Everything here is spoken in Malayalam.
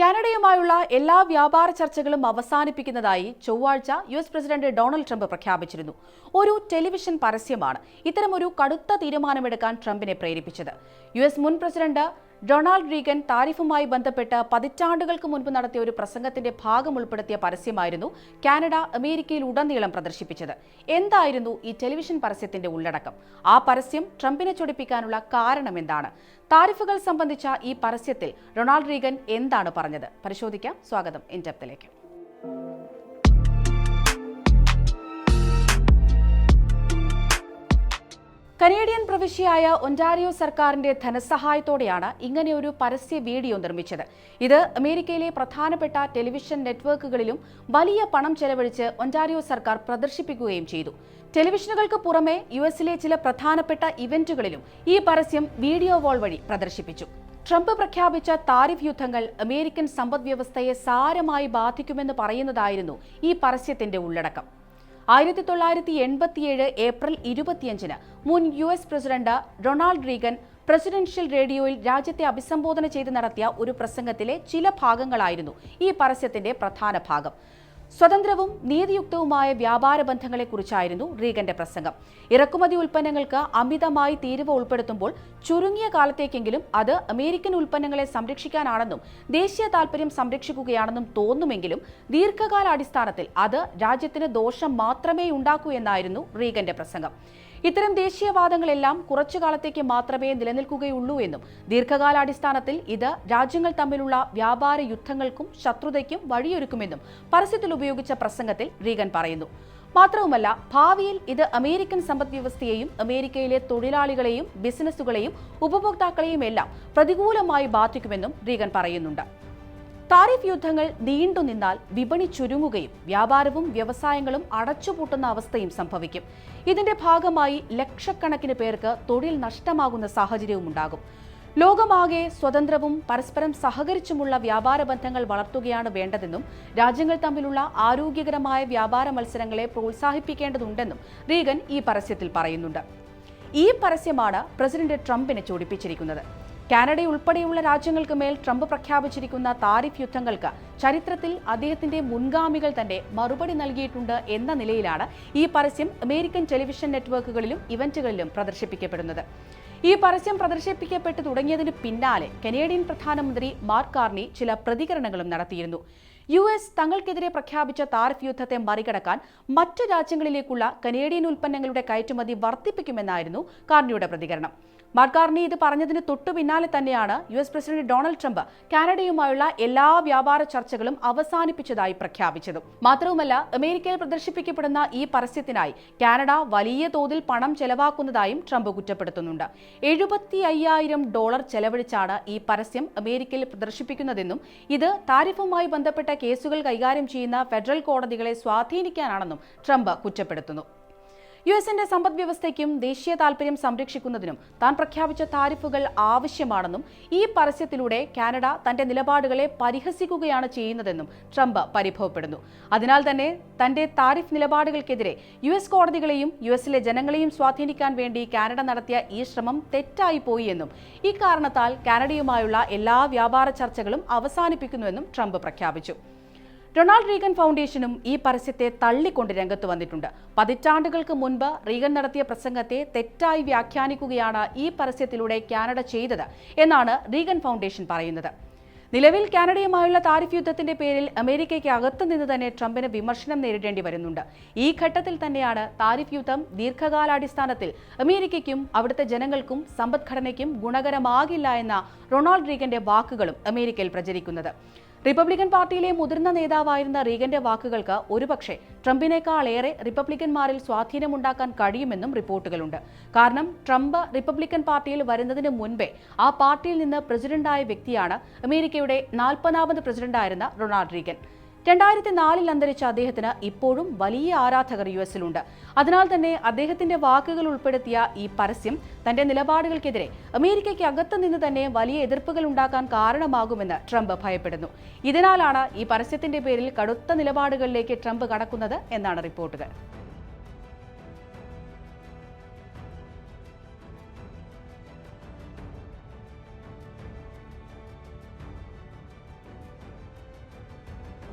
കാനഡയുമായുള്ള എല്ലാ വ്യാപാര ചർച്ചകളും അവസാനിപ്പിക്കുന്നതായി ചൊവ്വാഴ്ച U S president Donald Trump പ്രഖ്യാപിച്ചിരുന്നു. ഒരു ടെലിവിഷൻ പരസ്യമാണ് ഇത്തരമൊരു കടുത്ത തീരുമാനമെടുക്കാൻ ട്രംപിനെ പ്രേരിപ്പിച്ചത്. യു എസ് മുൻ പ്രസിഡന്റ് ഡൊണാൾഡ് റീഗൻ താരിഫുമായി ബന്ധപ്പെട്ട് പതിറ്റാണ്ടുകൾക്ക് മുൻപ് നടത്തിയ ഒരു പ്രസംഗത്തിന്റെ ഭാഗം ഉൾപ്പെടുത്തിയ പരസ്യമായിരുന്നു കാനഡ അമേരിക്കയിൽ ഉടനീളം പ്രദർശിപ്പിച്ചത്. എന്തായിരുന്നു ഈ ടെലിവിഷൻ പരസ്യത്തിന്റെ ഉള്ളടക്കം? ആ പരസ്യം ട്രംപിനെ ചൊടിപ്പിക്കാനുള്ള കാരണം എന്താണ്? താരിഫുകൾ സംബന്ധിച്ച ഈ പരസ്യത്തിൽ റൊണാൾഡ് റീഗൻ എന്താണ് പറഞ്ഞത്? പരിശോധിക്കാം. സ്വാഗതം. ഇൻഡെപ്തിലേക്ക്. കനേഡിയൻ പ്രവിശ്യയായ ഒന്റാരിയോ സർക്കാരിന്റെ ധനസഹായത്തോടെയാണ് ഇങ്ങനെയൊരു പരസ്യ വീഡിയോ നിർമ്മിച്ചത്. ഇത് അമേരിക്കയിലെ പ്രധാനപ്പെട്ട ടെലിവിഷൻ നെറ്റ്വർക്കുകളിലും വലിയ പണം ചെലവഴിച്ച് ഒന്റാരിയോ സർക്കാർ പ്രദർശിപ്പിക്കുകയും ചെയ്തു. ടെലിവിഷനുകൾക്ക് പുറമെ യു എസിലെ ചില പ്രധാനപ്പെട്ട ഇവന്റുകളിലും ഈ പരസ്യം വീഡിയോ വാൾ വഴി പ്രദർശിപ്പിച്ചു. ട്രംപ് പ്രഖ്യാപിച്ച താരിഫ് യുദ്ധങ്ങൾ അമേരിക്കൻ സമ്പദ്വ്യവസ്ഥയെ സാരമായി ബാധിക്കുമെന്ന് പറയുന്നതായിരുന്നു ഈ പരസ്യത്തിന്റെ ഉള്ളടക്കം. ആയിരത്തി തൊള്ളായിരത്തി എൺപത്തിയേഴ് ഏപ്രിൽ ഇരുപത്തിയഞ്ചിന് മുൻ U S president Ronald Reagan presidential റേഡിയോയിൽ രാജ്യത്തെ അഭിസംബോധന ചെയ്ത് നടത്തിയ ഒരു പ്രസംഗത്തിലെ ചില ഭാഗങ്ങളായിരുന്നു ഈ പരസ്യത്തിന്റെ പ്രധാന ഭാഗം. സ്വതന്ത്രവും നീതിയുക്തവുമായ വ്യാപാര ബന്ധങ്ങളെക്കുറിച്ചായിരുന്നു റീഗന്റെ പ്രസംഗം. ഇറക്കുമതി ഉൽപ്പന്നങ്ങൾക്ക് അമിതമായി തീരുവ ഉൾപ്പെടുത്തുമ്പോൾ ചുരുങ്ങിയ കാലത്തേക്കെങ്കിലും അത് അമേരിക്കൻ ഉൽപ്പന്നങ്ങളെ സംരക്ഷിക്കാനാണെന്നും ദേശീയ താൽപര്യം സംരക്ഷിക്കുകയാണെന്നും തോന്നുമെങ്കിലും ദീർഘകാലാടിസ്ഥാനത്തിൽ അത് രാജ്യത്തിന് ദോഷം മാത്രമേ ഉണ്ടാക്കൂ എന്നായിരുന്നു റീഗന്റെ പ്രസംഗം. ഇത്തരം ദേശീയവാദങ്ങളെല്ലാം കുറച്ചു കാലത്തേക്ക് മാത്രമേ നിലനിൽക്കുകയുള്ളൂ എന്നും ദീർഘകാലാടിസ്ഥാനത്തിൽ ഇത് രാജ്യങ്ങൾ തമ്മിലുള്ള വ്യാപാര യുദ്ധങ്ങൾക്കും ശത്രുതയ്ക്കും വഴിയൊരുക്കുമെന്നും പരസ്യത്തിൽ ഉപയോഗിച്ച പ്രസംഗത്തിൽ റീഗൻ പറയുന്നു. മാത്രവുമല്ല ഭാവിയിൽ ഇത് അമേരിക്കൻ സമ്പദ്വ്യവസ്ഥയെയും അമേരിക്കയിലെ തൊഴിലാളികളെയും ബിസിനസ്സുകളെയും ഉപഭോക്താക്കളെയും എല്ലാം പ്രതികൂലമായി ബാധിക്കുമെന്നും റീഗൻ പറയുന്നുണ്ട്. താരിഫ് യുദ്ധങ്ങൾ നീണ്ടുനിന്നാൽ വിപണി ചുരുങ്ങുകയും വ്യാപാരവും വ്യവസായങ്ങളും അടച്ചുപൂട്ടുന്ന അവസ്ഥയും സംഭവിക്കും. ഇതിന്റെ ഭാഗമായി ലക്ഷക്കണക്കിന് പേർക്ക് തൊഴിൽ നഷ്ടമാകുന്ന സാഹചര്യവും ഉണ്ടാകും. ലോകമാകെ സ്വതന്ത്രവും പരസ്പരം സഹകരിച്ചുമുള്ള വ്യാപാര ബന്ധങ്ങൾ വളർത്തുകയാണ് വേണ്ടതെന്നും രാജ്യങ്ങൾ തമ്മിലുള്ള ആരോഗ്യകരമായ വ്യാപാര മത്സരങ്ങളെ പ്രോത്സാഹിപ്പിക്കേണ്ടതുണ്ടെന്നും റീഗൻ ഈ പരസ്യത്തിൽ പറയുന്നുണ്ട്. ഈ പരസ്യമാണ് പ്രസിഡന്റ് ട്രംപിനെ ചൂടിപ്പിച്ചിരിക്കുന്നത്. കാനഡയുൾപ്പെടെയുള്ള രാജ്യങ്ങൾക്ക് മേൽ ട്രംപ് പ്രഖ്യാപിച്ചിരിക്കുന്ന താരിഫ് യുദ്ധങ്ങൾക്ക് ചരിത്രത്തിൽ അദ്ദേഹത്തിന്റെ മുൻഗാമികൾ തന്നെ മറുപടി നൽകിയിട്ടുണ്ട് എന്ന നിലയിലാണ് ഈ പരസ്യം അമേരിക്കൻ ടെലിവിഷൻ നെറ്റ്വർക്കുകളിലും ഇവന്റുകളിലും പ്രദർശിപ്പിക്കപ്പെടുന്നത്. ഈ പരസ്യം പ്രദർശിപ്പിക്കപ്പെട്ടു തുടങ്ങിയതിന് പിന്നാലെ കനേഡിയൻ പ്രധാനമന്ത്രി മാർക്ക് കാർണി ചില പ്രതികരണങ്ങളും നടത്തിയിരുന്നു. യു എസ് തങ്ങൾക്കെതിരെ പ്രഖ്യാപിച്ച താരിഫ് യുദ്ധത്തെ മറികടക്കാൻ മറ്റ് രാജ്യങ്ങളിലേക്കുള്ള കനേഡിയൻ ഉൽപ്പന്നങ്ങളുടെ കയറ്റുമതി വർദ്ധിപ്പിക്കുമെന്നായിരുന്നു കാർണിയുടെ പ്രതികരണം. മാർക്കാർണി ഇത് പറഞ്ഞതിന് തൊട്ടു പിന്നാലെ തന്നെയാണ് U S president Donald Trump കാനഡയുമായുള്ള എല്ലാ വ്യാപാര ചർച്ചകളും അവസാനിപ്പിച്ചതായി പ്രഖ്യാപിച്ചത്. മാത്രവുമല്ല അമേരിക്കയിൽ പ്രദർശിപ്പിക്കപ്പെടുന്ന ഈ പരസ്യത്തിനായി കാനഡ വലിയ തോതിൽ പണം ചെലവാക്കുന്നതായും ട്രംപ് കുറ്റപ്പെടുത്തുന്നുണ്ട്. എഴുപത്തി അയ്യായിരം ഡോളർ ചെലവഴിച്ചാണ് ഈ പരസ്യം അമേരിക്കയിൽ പ്രദർശിപ്പിക്കുന്നതെന്നും ഇത് താരിഫുമായി ബന്ധപ്പെട്ട കേസുകൾ കൈകാര്യം ചെയ്യുന്ന ഫെഡറൽ കോടതികളെ സ്വാധീനിക്കാനാണെന്നും ട്രംപ് കുറ്റപ്പെടുത്തുന്നു. യു എസിന്റെ സമ്പദ് വ്യവസ്ഥയ്ക്കും ദേശീയ താൽപര്യം സംരക്ഷിക്കുന്നതിനും താൻ പ്രഖ്യാപിച്ച താരിഫുകൾ ആവശ്യമാണെന്നും ഈ പരസ്യത്തിലൂടെ കാനഡ തന്റെ നിലപാടുകളെ പരിഹസിക്കുകയാണ് ചെയ്യുന്നതെന്നും ട്രംപ് പരിഭവപ്പെടുന്നു. അതിനാൽ തന്നെ തന്റെ താരിഫ് നിലപാടുകൾക്കെതിരെ യു എസ് കോടതികളെയും യു എസിലെ ജനങ്ങളെയും സ്വാധീനിക്കാൻ വേണ്ടി കാനഡ നടത്തിയ ഈ ശ്രമം തെറ്റായി പോയി എന്നും ഈ കാരണത്താൽ കാനഡയുമായുള്ള എല്ലാ വ്യാപാര ചർച്ചകളും അവസാനിപ്പിക്കുന്നുവെന്നും ട്രംപ് പ്രഖ്യാപിച്ചു. റൊണാൾഡ് റീഗൻ ഫൗണ്ടേഷനും ഈ പരസ്യത്തെ തള്ളിക്കൊണ്ട് രംഗത്ത് വന്നിട്ടുണ്ട്. പതിറ്റാണ്ടുകൾക്ക് മുൻപ് റീഗൻ നടത്തിയ പ്രസംഗത്തെ തെറ്റായി വ്യാഖ്യാനിക്കുകയാണ് ഈ പരസ്യത്തിലൂടെ കാനഡ ചെയ്തത് എന്നാണ് റീഗൻ ഫൗണ്ടേഷൻ പറയുന്നത്. നിലവിൽ കാനഡയുമായുള്ള താരിഫ് യുദ്ധത്തിന്റെ പേരിൽ അമേരിക്കയ്ക്ക് അകത്തു നിന്ന് തന്നെ ട്രംപിന് വിമർശനം നേരിടേണ്ടി വരുന്നുണ്ട്. ഈ ഘട്ടത്തിൽ തന്നെയാണ് താരിഫ് യുദ്ധം ദീർഘകാലാടിസ്ഥാനത്തിൽ അമേരിക്കയ്ക്കും അവിടുത്തെ ജനങ്ങൾക്കും സമ്പദ്ഘടനയ്ക്കും ഗുണകരമാകില്ല എന്ന റൊണാൾഡ് റീഗന്റെ വാക്കുകളും അമേരിക്കയിൽ പ്രചരിക്കുന്നത്. റിപ്പബ്ലിക്കൻ പാർട്ടിയിലെ മുതിർന്ന നേതാവായിരുന്ന റീഗന്റെ വാക്കുകൾക്ക് ഒരുപക്ഷെ ട്രംപിനേക്കാളേറെ റിപ്പബ്ലിക്കന്മാരിൽ സ്വാധീനമുണ്ടാക്കാൻ കഴിയുമെന്നും റിപ്പോർട്ടുകളുണ്ട്. കാരണം ട്രംപ് റിപ്പബ്ലിക്കൻ പാർട്ടിയിൽ വരുന്നതിന് മുൻപേ ആ പാർട്ടിയിൽ നിന്ന് പ്രസിഡന്റായ വ്യക്തിയാണ് അമേരിക്കയുടെ നാൽപ്പതാമത് പ്രസിഡന്റായിരുന്ന റൊണാൾഡ് റീഗൻ. രണ്ടായിരത്തി നാലിൽ അന്തരിച്ച അദ്ദേഹത്തിന് ഇപ്പോഴും വലിയ ആരാധകർ യു എസിലുണ്ട് അതിനാൽ തന്നെ അദ്ദേഹത്തിന്റെ വാക്കുകൾ ഉൾപ്പെടുത്തിയ ഈ പരസ്യം തന്റെ നിലപാടുകൾക്കെതിരെ അമേരിക്കയ്ക്ക് അകത്തു നിന്ന് തന്നെ വലിയ എതിർപ്പുകൾ ഉണ്ടാക്കാൻ കാരണമാകുമെന്ന് ട്രംപ് ഭയപ്പെടുന്നു. ഇതിനാലാണ് ഈ പരസ്യത്തിന്റെ പേരിൽ കടുത്ത നിലപാടുകളിലേക്ക് ട്രംപ് കടക്കുന്നത് എന്നാണ് റിപ്പോർട്ടുകൾ.